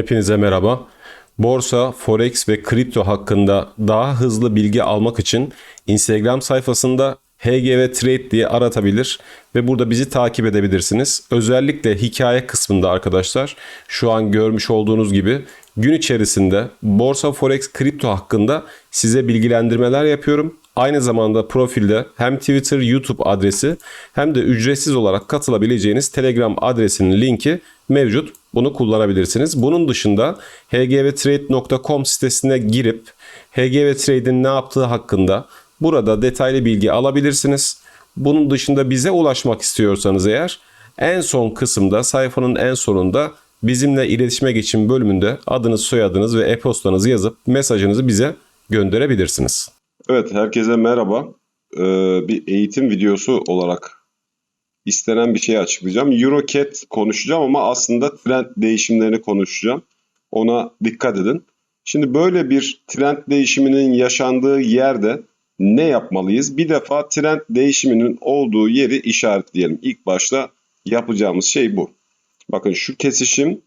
Hepinize merhaba. Borsa, forex ve kripto hakkında daha hızlı bilgi almak için Instagram sayfasında HGV Trade diye aratabilir ve burada bizi takip edebilirsiniz. Özellikle hikaye kısmında arkadaşlar şu an görmüş olduğunuz gibi gün içerisinde borsa, forex, kripto hakkında size bilgilendirmeler yapıyorum. Aynı zamanda profilde hem Twitter, YouTube adresi hem de ücretsiz olarak katılabileceğiniz Telegram adresinin linki mevcut. Bunu kullanabilirsiniz. Bunun dışında hgvtrade.com sitesine girip HGV Trade'in ne yaptığı hakkında burada detaylı bilgi alabilirsiniz. Bunun dışında bize ulaşmak istiyorsanız eğer en son kısımda sayfanın en sonunda bizimle iletişime geçin bölümünde adınız, soyadınız ve e-postanızı yazıp mesajınızı bize gönderebilirsiniz. Evet, herkese merhaba. Ee, bir eğitim videosu olarak istenen bir şey açıklayacağım. Eurocat konuşacağım ama aslında trend değişimlerini konuşacağım. Ona dikkat edin. Şimdi böyle bir trend değişiminin yaşandığı yerde ne yapmalıyız? Bir defa trend değişiminin olduğu yeri işaretleyelim. İlk başta yapacağımız şey bu. Bakın şu kesişim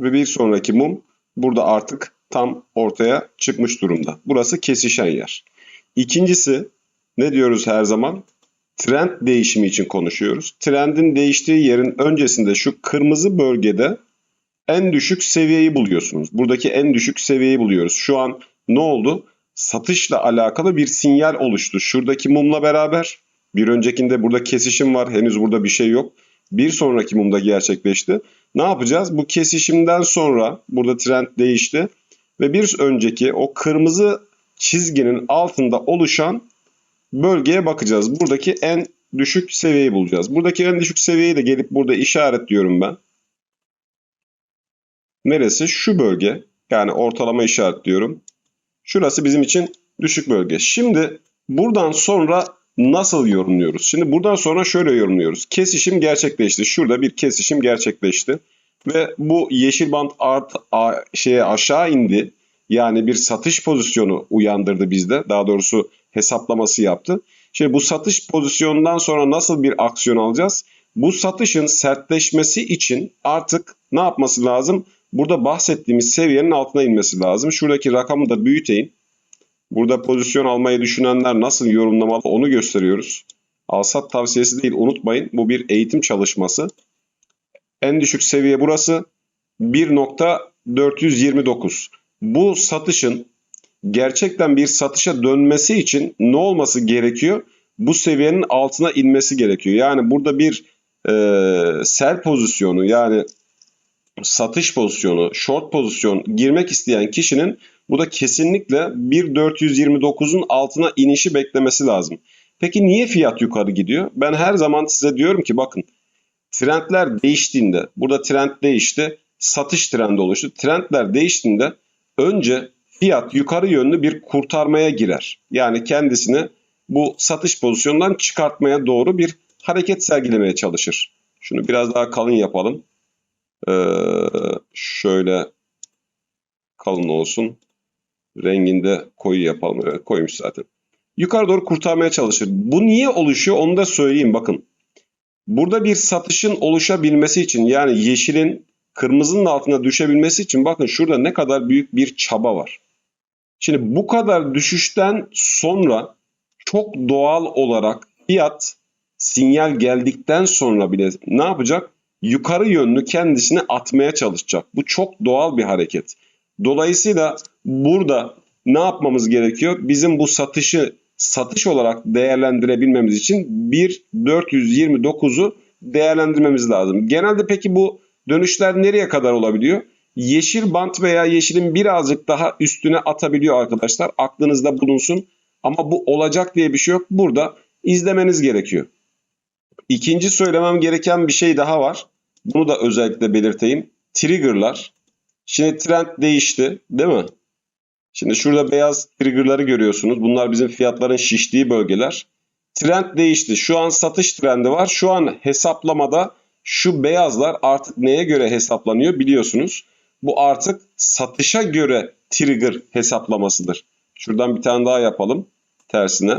ve bir sonraki mum burada artık tam ortaya çıkmış durumda. Burası kesişen yer. İkincisi ne diyoruz her zaman? Trend değişimi için konuşuyoruz. Trendin değiştiği yerin öncesinde şu kırmızı bölgede en düşük seviyeyi buluyorsunuz. Buradaki en düşük seviyeyi buluyoruz. Şu an ne oldu? Satışla alakalı bir sinyal oluştu. Şuradaki mumla beraber bir öncekinde burada kesişim var. Henüz burada bir şey yok. Bir sonraki mumda gerçekleşti. Ne yapacağız? Bu kesişimden sonra burada trend değişti ve bir önceki o kırmızı çizginin altında oluşan bölgeye bakacağız. Buradaki en düşük seviyeyi bulacağız. Buradaki en düşük seviyeyi de gelip burada işaretliyorum ben. Neresi? Şu bölge. Yani ortalama işaretliyorum. Şurası bizim için düşük bölge. Şimdi buradan sonra nasıl yorumluyoruz? Şimdi buradan sonra şöyle yorumluyoruz. Kesişim gerçekleşti. Şurada bir kesişim gerçekleşti. Ve bu yeşil bant art a, şeye aşağı indi. Yani bir satış pozisyonu uyandırdı bizde. Daha doğrusu hesaplaması yaptı. Şimdi bu satış pozisyonundan sonra nasıl bir aksiyon alacağız? Bu satışın sertleşmesi için artık ne yapması lazım? Burada bahsettiğimiz seviyenin altına inmesi lazım. Şuradaki rakamı da büyüteyim. Burada pozisyon almayı düşünenler nasıl yorumlamalı onu gösteriyoruz. Alsat tavsiyesi değil unutmayın. Bu bir eğitim çalışması. En düşük seviye burası 1.429. Bu satışın gerçekten bir satışa dönmesi için ne olması gerekiyor? Bu seviyenin altına inmesi gerekiyor. Yani burada bir e, sell pozisyonu yani satış pozisyonu, short pozisyon girmek isteyen kişinin bu da kesinlikle 1.429'un altına inişi beklemesi lazım. Peki niye fiyat yukarı gidiyor? Ben her zaman size diyorum ki bakın trendler değiştiğinde, burada trend değişti, satış trendi oluştu. Trendler değiştiğinde önce fiyat yukarı yönlü bir kurtarmaya girer. Yani kendisini bu satış pozisyonundan çıkartmaya doğru bir hareket sergilemeye çalışır. Şunu biraz daha kalın yapalım. Ee, şöyle kalın olsun. Renginde koyu yapalım. Evet koymuş zaten. Yukarı doğru kurtarmaya çalışır. Bu niye oluşuyor onu da söyleyeyim bakın. Burada bir satışın oluşabilmesi için yani yeşilin kırmızının altına düşebilmesi için bakın şurada ne kadar büyük bir çaba var. Şimdi bu kadar düşüşten sonra çok doğal olarak fiyat sinyal geldikten sonra bile ne yapacak? Yukarı yönlü kendisini atmaya çalışacak. Bu çok doğal bir hareket. Dolayısıyla burada ne yapmamız gerekiyor? Bizim bu satışı satış olarak değerlendirebilmemiz için 1.429'u değerlendirmemiz lazım. Genelde peki bu dönüşler nereye kadar olabiliyor? Yeşil bant veya yeşilin birazcık daha üstüne atabiliyor arkadaşlar. Aklınızda bulunsun. Ama bu olacak diye bir şey yok. Burada izlemeniz gerekiyor. İkinci söylemem gereken bir şey daha var. Bunu da özellikle belirteyim. Trigger'lar. Şimdi trend değişti değil mi? Şimdi şurada beyaz trigger'ları görüyorsunuz. Bunlar bizim fiyatların şiştiği bölgeler. Trend değişti. Şu an satış trendi var. Şu an hesaplamada şu beyazlar artık neye göre hesaplanıyor biliyorsunuz. Bu artık satışa göre trigger hesaplamasıdır. Şuradan bir tane daha yapalım tersine.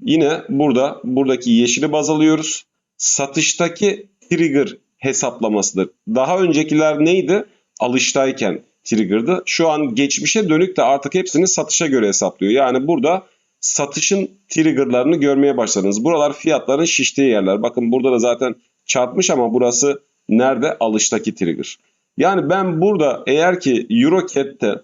Yine burada buradaki yeşili baz alıyoruz. Satıştaki trigger hesaplamasıdır. Daha öncekiler neydi? alıştayken trigger'dı. Şu an geçmişe dönük de artık hepsini satışa göre hesaplıyor. Yani burada satışın trigger'larını görmeye başladınız. Buralar fiyatların şiştiği yerler. Bakın burada da zaten çarpmış ama burası nerede? Alıştaki trigger. Yani ben burada eğer ki EuroCat'te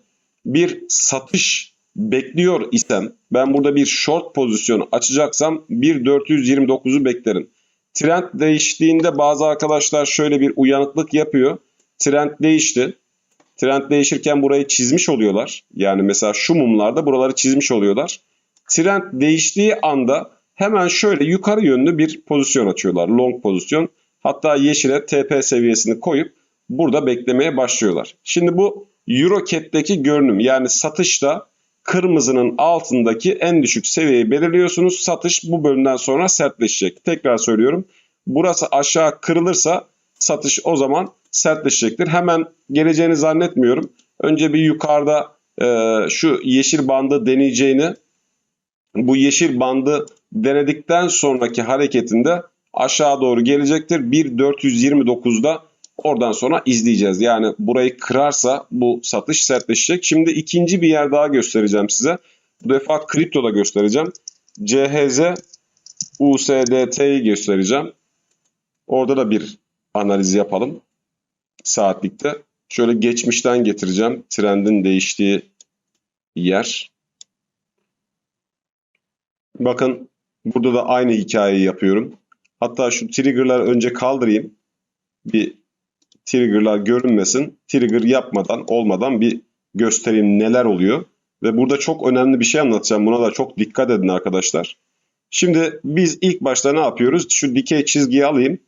bir satış bekliyor isem ben burada bir short pozisyonu açacaksam 1.429'u beklerim. Trend değiştiğinde bazı arkadaşlar şöyle bir uyanıklık yapıyor. Trend değişti. Trend değişirken burayı çizmiş oluyorlar. Yani mesela şu mumlarda buraları çizmiş oluyorlar. Trend değiştiği anda hemen şöyle yukarı yönlü bir pozisyon açıyorlar. Long pozisyon. Hatta yeşile TP seviyesini koyup burada beklemeye başlıyorlar. Şimdi bu EuroCat'teki görünüm yani satışta kırmızının altındaki en düşük seviyeyi belirliyorsunuz. Satış bu bölümden sonra sertleşecek. Tekrar söylüyorum. Burası aşağı kırılırsa satış o zaman sertleşecektir. Hemen geleceğini zannetmiyorum. Önce bir yukarıda e, şu yeşil bandı deneyeceğini bu yeşil bandı denedikten sonraki hareketinde aşağı doğru gelecektir. 1.429'da oradan sonra izleyeceğiz. Yani burayı kırarsa bu satış sertleşecek. Şimdi ikinci bir yer daha göstereceğim size. Bu defa kriptoda göstereceğim. CHZ USDT'yi göstereceğim. Orada da bir analiz yapalım. Saatlikte. Şöyle geçmişten getireceğim. Trendin değiştiği yer. Bakın burada da aynı hikayeyi yapıyorum. Hatta şu trigger'ları önce kaldırayım. Bir trigger'lar görünmesin. Trigger yapmadan, olmadan bir göstereyim neler oluyor. Ve burada çok önemli bir şey anlatacağım. Buna da çok dikkat edin arkadaşlar. Şimdi biz ilk başta ne yapıyoruz? Şu dikey çizgiyi alayım.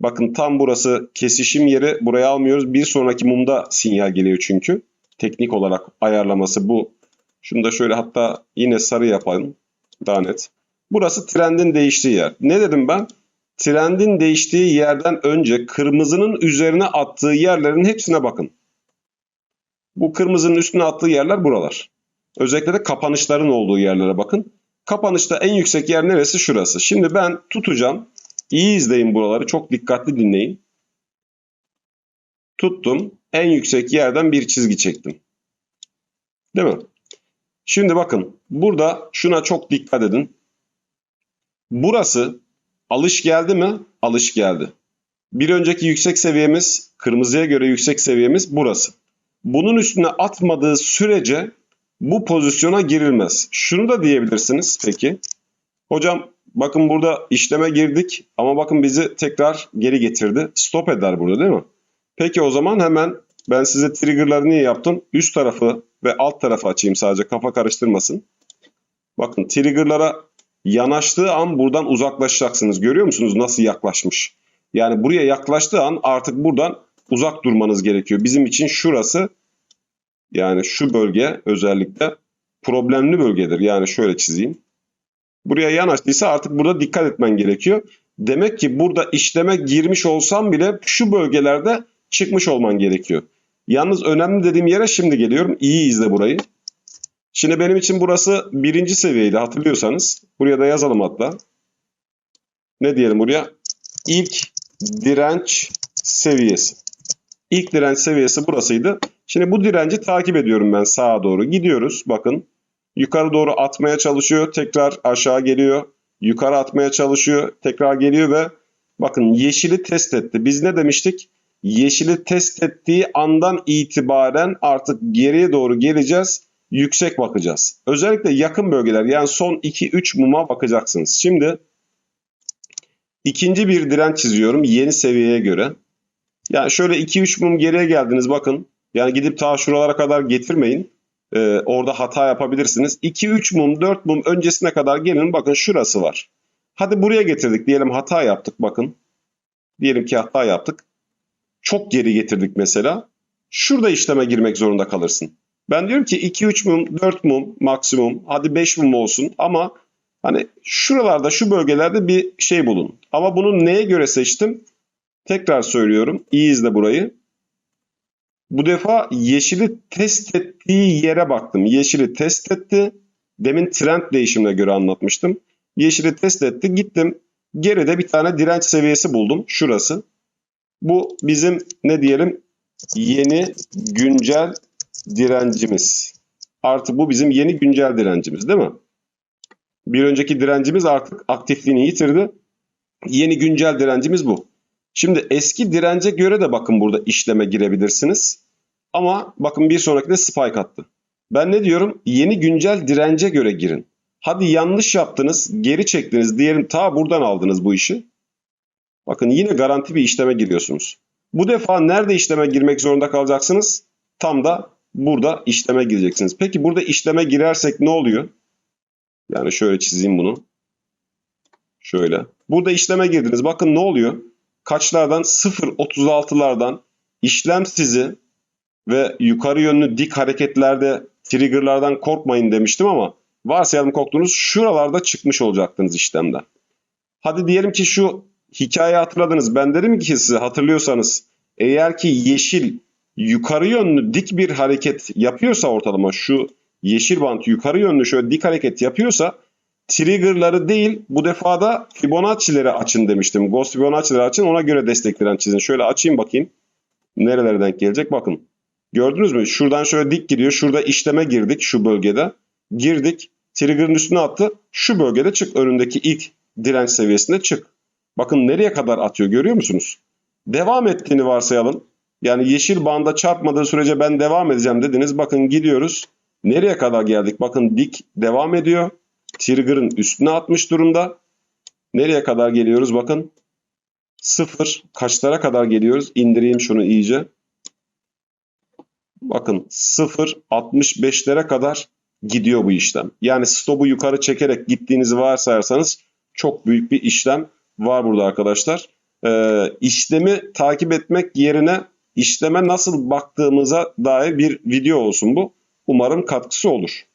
Bakın tam burası kesişim yeri. Buraya almıyoruz. Bir sonraki mumda sinyal geliyor çünkü. Teknik olarak ayarlaması bu. Şunu da şöyle hatta yine sarı yapalım. Daha net. Burası trendin değiştiği yer. Ne dedim ben? Trendin değiştiği yerden önce kırmızının üzerine attığı yerlerin hepsine bakın. Bu kırmızının üstüne attığı yerler buralar. Özellikle de kapanışların olduğu yerlere bakın. Kapanışta en yüksek yer neresi? Şurası. Şimdi ben tutacağım. İyi izleyin buraları. Çok dikkatli dinleyin. Tuttum. En yüksek yerden bir çizgi çektim. Değil mi? Şimdi bakın. Burada şuna çok dikkat edin. Burası alış geldi mi? Alış geldi. Bir önceki yüksek seviyemiz, kırmızıya göre yüksek seviyemiz burası. Bunun üstüne atmadığı sürece bu pozisyona girilmez. Şunu da diyebilirsiniz peki. Hocam bakın burada işleme girdik ama bakın bizi tekrar geri getirdi. Stop eder burada değil mi? Peki o zaman hemen ben size triggerları niye yaptım? Üst tarafı ve alt tarafı açayım sadece kafa karıştırmasın. Bakın triggerlara yanaştığı an buradan uzaklaşacaksınız. Görüyor musunuz nasıl yaklaşmış? Yani buraya yaklaştığı an artık buradan uzak durmanız gerekiyor. Bizim için şurası yani şu bölge özellikle problemli bölgedir. Yani şöyle çizeyim. Buraya yanaştıysa artık burada dikkat etmen gerekiyor. Demek ki burada işleme girmiş olsam bile şu bölgelerde çıkmış olman gerekiyor. Yalnız önemli dediğim yere şimdi geliyorum. İyi izle burayı. Şimdi benim için burası birinci seviyeydi hatırlıyorsanız. Buraya da yazalım hatta. Ne diyelim buraya? İlk direnç seviyesi. İlk direnç seviyesi burasıydı. Şimdi bu direnci takip ediyorum ben sağa doğru. Gidiyoruz bakın. Yukarı doğru atmaya çalışıyor. Tekrar aşağı geliyor. Yukarı atmaya çalışıyor. Tekrar geliyor ve bakın yeşili test etti. Biz ne demiştik? Yeşili test ettiği andan itibaren artık geriye doğru geleceğiz. Yüksek bakacağız. Özellikle yakın bölgeler yani son 2-3 muma bakacaksınız. Şimdi ikinci bir direnç çiziyorum yeni seviyeye göre. Yani şöyle 2-3 mum geriye geldiniz bakın. Yani gidip ta şuralara kadar getirmeyin. Ee, orada hata yapabilirsiniz. 2-3 mum 4 mum öncesine kadar gelin bakın şurası var. Hadi buraya getirdik diyelim hata yaptık bakın. Diyelim ki hata yaptık. Çok geri getirdik mesela. Şurada işleme girmek zorunda kalırsın. Ben diyorum ki 2-3 mum 4 mum maksimum hadi 5 mum olsun ama hani şuralarda şu bölgelerde bir şey bulun. Ama bunu neye göre seçtim? Tekrar söylüyorum. İyi izle burayı. Bu defa yeşili test ettiği yere baktım. Yeşili test etti. Demin trend değişimine göre anlatmıştım. Yeşili test etti. Gittim. Geride bir tane direnç seviyesi buldum. Şurası. Bu bizim ne diyelim yeni güncel direncimiz. Artı bu bizim yeni güncel direncimiz değil mi? Bir önceki direncimiz artık aktifliğini yitirdi. Yeni güncel direncimiz bu. Şimdi eski dirence göre de bakın burada işleme girebilirsiniz. Ama bakın bir sonrakinde spike attı. Ben ne diyorum? Yeni güncel dirence göre girin. Hadi yanlış yaptınız, geri çektiniz. Diyelim ta buradan aldınız bu işi. Bakın yine garanti bir işleme giriyorsunuz. Bu defa nerede işleme girmek zorunda kalacaksınız? Tam da burada işleme gireceksiniz. Peki burada işleme girersek ne oluyor? Yani şöyle çizeyim bunu. Şöyle. Burada işleme girdiniz. Bakın ne oluyor? Kaçlardan? 0.36'lardan işlem sizi ve yukarı yönlü dik hareketlerde triggerlardan korkmayın demiştim ama varsayalım korktunuz şuralarda çıkmış olacaktınız işlemden. Hadi diyelim ki şu hikayeyi hatırladınız. Ben dedim ki size hatırlıyorsanız eğer ki yeşil yukarı yönlü dik bir hareket yapıyorsa ortalama şu yeşil bant yukarı yönlü şöyle dik hareket yapıyorsa triggerları değil bu defa da Fibonacci'leri açın demiştim. Ghost Fibonacci'leri açın ona göre destekleyen çizin. Şöyle açayım bakayım. Nerelere denk gelecek bakın. Gördünüz mü? Şuradan şöyle dik gidiyor. Şurada işleme girdik şu bölgede. Girdik. Trigger'ın üstüne attı. Şu bölgede çık. Önündeki ilk direnç seviyesinde çık. Bakın nereye kadar atıyor görüyor musunuz? Devam ettiğini varsayalım. Yani yeşil banda çarpmadığı sürece ben devam edeceğim dediniz. Bakın gidiyoruz. Nereye kadar geldik? Bakın dik devam ediyor. Trigger'ın üstüne atmış durumda. Nereye kadar geliyoruz? Bakın. Sıfır. Kaçlara kadar geliyoruz? İndireyim şunu iyice. Bakın 0.65'lere kadar gidiyor bu işlem. Yani stopu yukarı çekerek gittiğinizi varsayarsanız çok büyük bir işlem var burada arkadaşlar. Ee, işlemi takip etmek yerine işleme nasıl baktığımıza dair bir video olsun bu. Umarım katkısı olur.